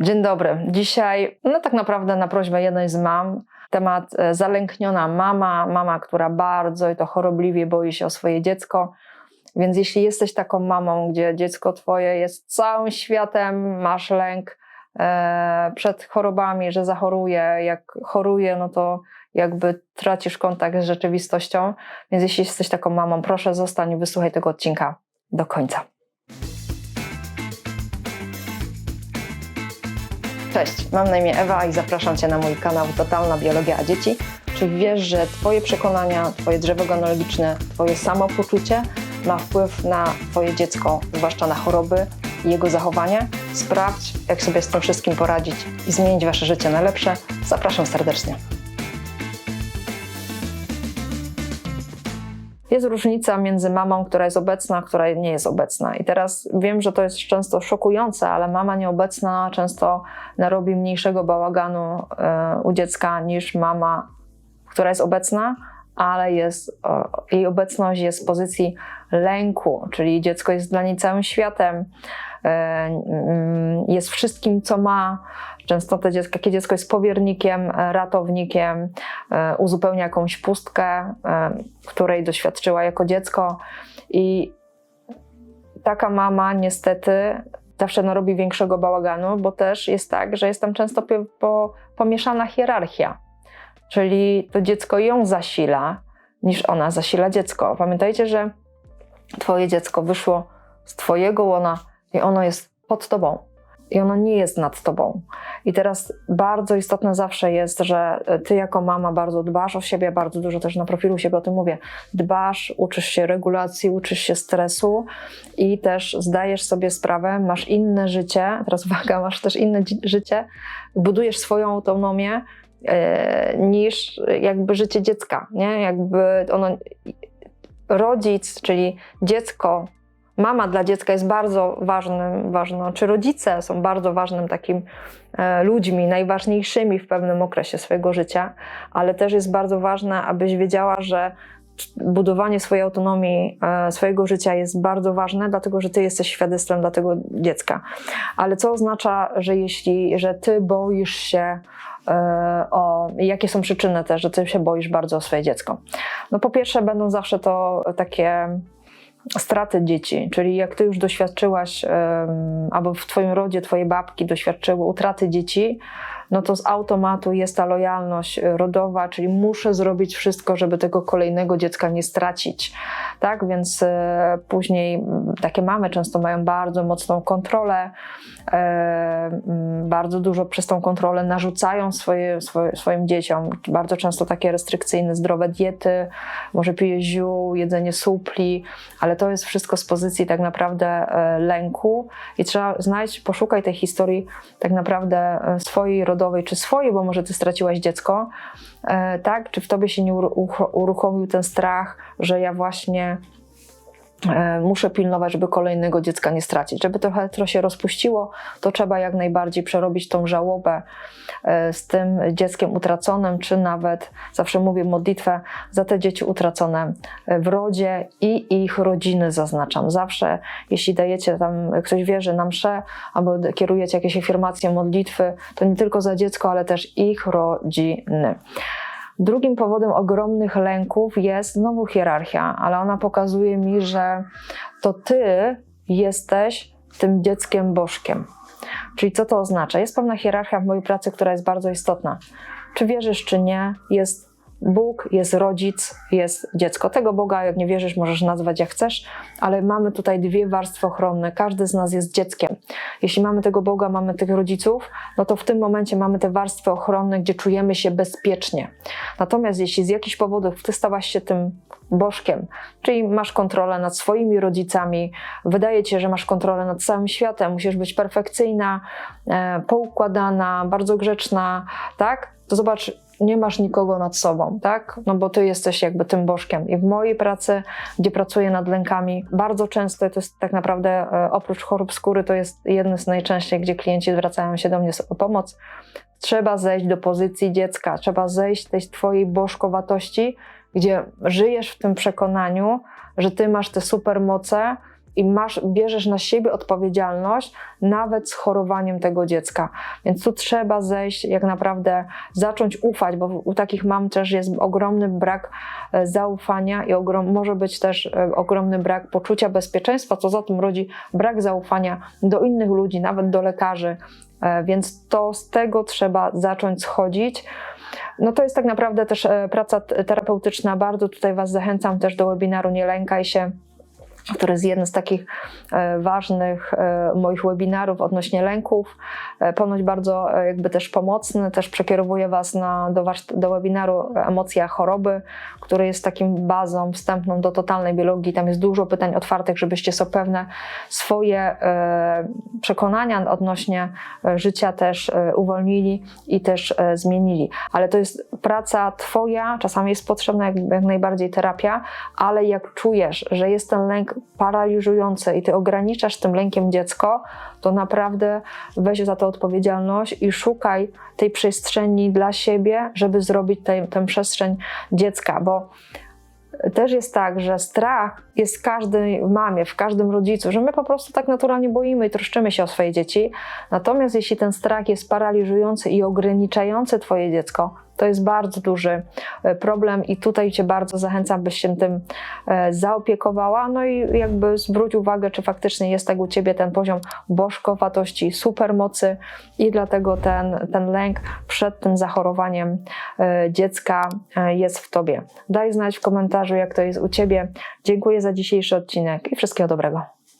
Dzień dobry. Dzisiaj, no tak naprawdę na prośbę jednej z mam, temat e, zalękniona mama, mama, która bardzo i to chorobliwie boi się o swoje dziecko. Więc jeśli jesteś taką mamą, gdzie dziecko twoje jest całym światem, masz lęk e, przed chorobami, że zachoruje, jak choruje, no to jakby tracisz kontakt z rzeczywistością. Więc jeśli jesteś taką mamą, proszę zostań i wysłuchaj tego odcinka do końca. Cześć, mam na imię Ewa i zapraszam Cię na mój kanał Totalna Biologia a Dzieci. Czy wiesz, że Twoje przekonania, Twoje drzewo genealogiczne, Twoje samopoczucie ma wpływ na Twoje dziecko, zwłaszcza na choroby i jego zachowanie? Sprawdź, jak sobie z tym wszystkim poradzić i zmienić Wasze życie na lepsze. Zapraszam serdecznie. Jest różnica między mamą, która jest obecna, a która nie jest obecna. I teraz wiem, że to jest często szokujące, ale mama nieobecna często narobi mniejszego bałaganu e, u dziecka niż mama, która jest obecna, ale jest, jej obecność jest z pozycji lęku, czyli dziecko jest dla niej całym światem, jest wszystkim, co ma. Często te dziecko, takie dziecko jest powiernikiem, e, ratownikiem, e, uzupełnia jakąś pustkę, której doświadczyła jako dziecko. I taka mama niestety zawsze narobi większego bałaganu, bo też jest tak, że jest tam często po, pomieszana hierarchia. Czyli to dziecko ją zasila, niż ona zasila dziecko. Pamiętajcie, że Twoje dziecko wyszło z Twojego łona i ono jest pod Tobą. I ono nie jest nad tobą. I teraz bardzo istotne zawsze jest, że ty jako mama bardzo dbasz o siebie, bardzo dużo też na profilu siebie o tym mówię. Dbasz, uczysz się regulacji, uczysz się stresu i też zdajesz sobie sprawę, masz inne życie, teraz uwaga, masz też inne życie, budujesz swoją autonomię e, niż jakby życie dziecka, nie? Jakby ono rodzic, czyli dziecko, mama dla dziecka jest bardzo ważnym, ważną, czy rodzice są bardzo ważnym takim e, ludźmi, najważniejszymi w pewnym okresie swojego życia, ale też jest bardzo ważne, abyś wiedziała, że budowanie swojej autonomii, e, swojego życia jest bardzo ważne, dlatego że ty jesteś świadectwem dla tego dziecka. Ale co oznacza, że jeśli, że ty boisz się e, o jakie są przyczyny też, że ty się boisz bardzo o swoje dziecko? No po pierwsze będą zawsze to takie straty dzieci, czyli jak ty już doświadczyłaś, albo w twoim rodzie twoje babki doświadczyły utraty dzieci, no to z automatu jest ta lojalność rodowa, czyli muszę zrobić wszystko, żeby tego kolejnego dziecka nie stracić. Tak, więc e, później takie mamy często mają bardzo mocną kontrolę, e, bardzo dużo przez tą kontrolę narzucają swoje, swoje, swoim dzieciom. Bardzo często takie restrykcyjne, zdrowe diety, może pije ziół, jedzenie supli, ale to jest wszystko z pozycji tak naprawdę e, lęku. I trzeba znaleźć, poszukaj tej historii tak naprawdę swojej rodowej czy swojej, bo może ty straciłaś dziecko, tak? Czy w tobie się nie uruchomił ten strach, że ja właśnie E, muszę pilnować, żeby kolejnego dziecka nie stracić. Żeby to hetero się rozpuściło, to trzeba jak najbardziej przerobić tą żałobę e, z tym dzieckiem utraconym, czy nawet, zawsze mówię modlitwę za te dzieci utracone w rodzie i ich rodziny zaznaczam. Zawsze, jeśli dajecie tam, ktoś wierzy na mszę, albo kierujecie jakieś afirmacje, modlitwy, to nie tylko za dziecko, ale też ich rodziny. Drugim powodem ogromnych lęków jest znowu hierarchia, ale ona pokazuje mi, że to ty jesteś tym dzieckiem bożkiem. Czyli co to oznacza? Jest pewna hierarchia w mojej pracy, która jest bardzo istotna. Czy wierzysz, czy nie, jest Bóg, jest rodzic, jest dziecko. Tego Boga, jak nie wierzysz, możesz nazwać jak chcesz, ale mamy tutaj dwie warstwy ochronne. Każdy z nas jest dzieckiem. Jeśli mamy tego Boga, mamy tych rodziców, no to w tym momencie mamy te warstwy ochronne, gdzie czujemy się bezpiecznie. Natomiast jeśli z jakichś powodów ty stałaś się tym bożkiem, czyli masz kontrolę nad swoimi rodzicami, wydaje ci się, że masz kontrolę nad całym światem, musisz być perfekcyjna, e, poukładana, bardzo grzeczna, tak? To zobacz, nie masz nikogo nad sobą, tak? No bo ty jesteś jakby tym bożkiem. I w mojej pracy, gdzie pracuję nad lękami, bardzo często to jest tak naprawdę e, oprócz chorób skóry, to jest jedno z najczęściej, gdzie klienci zwracają się do mnie o pomoc. Trzeba zejść do pozycji dziecka, trzeba zejść z tej twojej bożkowatości, gdzie żyjesz w tym przekonaniu, że ty masz te supermoce i masz, bierzesz na siebie odpowiedzialność nawet z chorowaniem tego dziecka. Więc tu trzeba zejść, jak naprawdę zacząć ufać, bo u takich mam też jest ogromny brak e, zaufania i ogrom, może być też e, ogromny brak poczucia bezpieczeństwa, co za tym rodzi brak zaufania do innych ludzi, nawet do lekarzy. E, Więc to z tego trzeba zacząć schodzić. No to jest tak naprawdę też praca terapeutyczna. Bardzo tutaj Was zachęcam też do webinaru Nie lękaj się, który jest jeden z takich e, ważnych e, moich webinarów odnośnie lęków. E, Ponoć bardzo jakby też pomocny, też przekierowuję Was na, do, do webinaru Emocja choroby, który jest takim bazą wstępną do totalnej biologii. Tam jest dużo pytań otwartych, żebyście są pewne swoje przekonania odnośnie życia też uwolnili i też zmienili. Ale to jest praca Twoja, czasami jest potrzebna jak, jak najbardziej terapia, ale jak czujesz, że jest ten lęk paraliżujący i Ty ograniczasz tym lękiem dziecko, to naprawdę weź za to odpowiedzialność i szukaj tej przestrzeni dla siebie, żeby zrobić tę przestrzeń dziecka, bo też jest tak, że strach jest w każdej mamie, w każdym rodzicu, że my po prostu tak naturalnie boimy i troszczymy się o swoje dzieci. Natomiast jeśli ten strach jest paraliżujący i ograniczający Twoje dziecko, to jest bardzo duży e, problem i tutaj Cię bardzo zachęcam, byś się tym e, zaopiekowała, no i jakby zwróć uwagę, czy faktycznie jest tak u Ciebie ten poziom bożkowatości, supermocy i dlatego ten, ten lęk przed tym zachorowaniem e, dziecka jest w Tobie. Daj znać w komentarzu, jak to jest u Ciebie. Dziękuję za dzisiejszy odcinek i wszystkiego dobrego.